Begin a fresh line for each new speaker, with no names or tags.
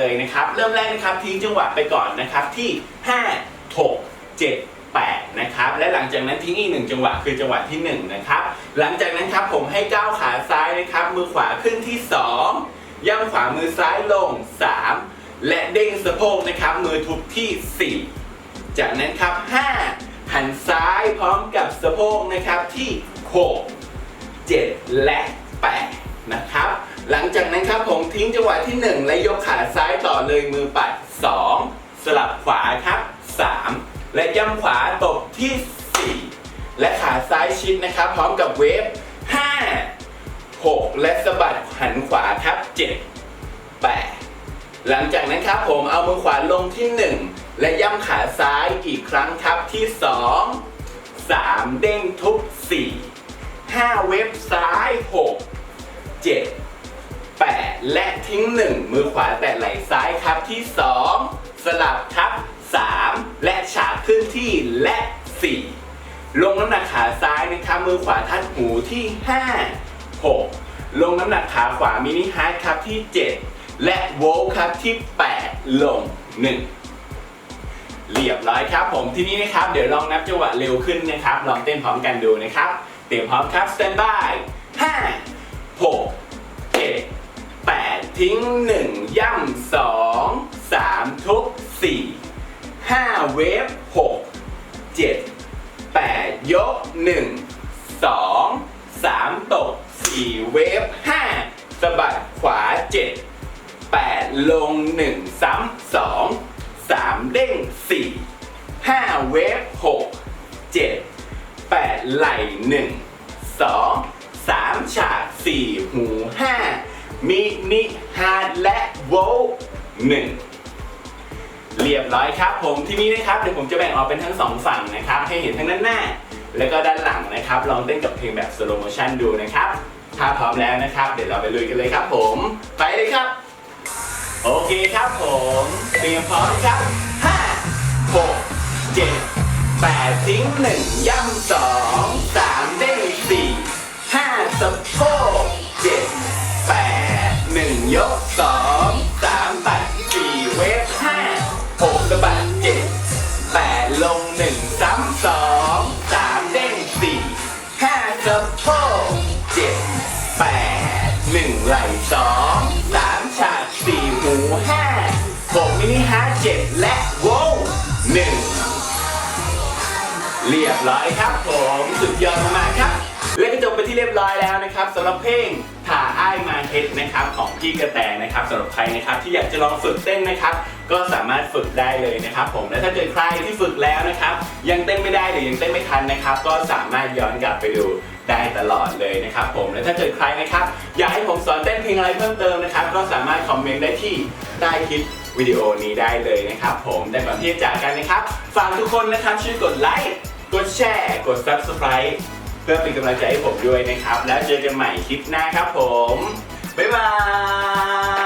เลยนะครับ เริ่มแรกนะครับทิ้งจังหวะไปก่อนนะครับที่ 5 6 7 8นะครับและหลังจากนั้นทิ้งอีกหนึ่งจังหวะคือจังหวะที่1นะครับหลังจากนั้นครับผมให้ก้าวขาซ้ายนะครับมือขวาขึ้นที่ 2 ย่ำขวามือซ้ายลง 3 และเด้งสะโพกนะครับมือทุบที่ 4 จากนั้นครับ 5 หันซ้ายพร้อมกับสะโพกนะครับที่ 6 7 และ8นะครับหลังจากนั้นครับผมทิ้งจังหวะที่ 1 และยกขาซ้าย่อเลยมือปัด 2 สลับขวาครับ 3 และย่ำขวาตบที่ 4 และขาซ้ายชิดนะครับ พร้อมกับเวฟ 5 6 และสะบัดหันขวาครับ 7 8 หลังจากนั้นครับผมเอามือขวาลงที่ 1 และย่ำขาซ้ายอีกครั้งครับที่ 2 3 เด้งทุบ 4 5 เว็บซ้าย 6 7 8 และทิ้ง 1 มือขวาแตะไหล่ ที่ 2 สลับทับ 3 และฉากขึ้นที่และ 4 ลงน้ำหนักขาซ้ายนะครับมือขวาทัดหูที่ 5 6 ลงน้ำหนักขาขวามินิฮาร์ดครับที่ 7 และโวล์ครับที่ 8 ลง 1เรียบร้อยครับผมที่นี้นะครับ เดี๋ยวลองนับจังหวะเร็วขึ้นนะครับ ลองเต้นพร้อมกันดูนะครับ เตรียมพร้อมครับสแตนบาย5 6 7 8ทิ้ง1ย่ำ2 3 ทุบ 4 5 เวฟ 6 7 8 ยก 1 2 3 ตก 4 เวฟ 5สะบัดขวา 7 8 ลง 1 ซ้ำ 2 3 เด้ง 4 5 เวฟ 6 7 8 ไหล่ 1 2 3 ฉาก 4 หู 5 มินิฮาร์ดและโวลต์1 เรียบร้อยครับผมที่นี้นะครับเดี๋ยวผมจะแบ่งออกเป็นทั้งสองฝั่งนะครับให้เห็นทั้งด้านหน้า แล้วก็ด้านหลังนะครับ ลองเต้นกับเพลงแบบสโลโมชันดูนะครับถ้าพร้อมแล้วนะครับ เดี๋ยวเราไปลุยกันเลยครับผม ไปเลยครับ โอเคครับผมเตรียมพร้อมครับ 5 6 7 8 ทิ้ง 1 ย่ำ2 3เด้ง4 5สะโพก7 8 1ยก2 3ตัด4เวฟ หกสะบัดเจ็ดแปดลงหนึ่งซ้ำสองสามเด้งสี่ห้าสะโพกเจ็ดแปดหนึ่งไหลสองสามฉากสี่หูห้าหกมินิฮาร์เจ็ดและโว้หนึ่งเรียบร้อยครับผม สุดยอดมากครับ ไปที่เรียบร้อยแล้วนะครับสำหรับเพลงถ่าอ้ายมาเฮ็ดนะครับของพี่กระแตนะครับสำหรับใครนะครับที่อยากจะลองฝึกเต้นนะครับ ก็สามารถฝึกได้เลยนะครับ ผมและถ้าเกิดใครที่ฝึกแล้วนะครับ ยังเต้นไม่ได้หรือยังเต้นไม่ทันนะครับ ก็สามารถย้อนกลับไปดูได้ตลอดเลยนะครับ ผมและถ้าเกิดใครนะครับ อยากให้ผมสอนเต้นเพลงอะไรเพิ่มเติมนะครับ ก็สามารถคอมเมนต์ได้ที่ใต้คลิปวิดีโอนี้ได้เลยนะครับ ผมแต่ก่อนที่จะจากกันนะครับฝากทุกคนนะครับช่วยกดไลค์กดแชร์ กด subscribe พื่อเป็นกำลังใจให้ผมด้วยนะครับ แล้วเจอกันใหม่คลิปหน้าครับผม บ๊ายบาย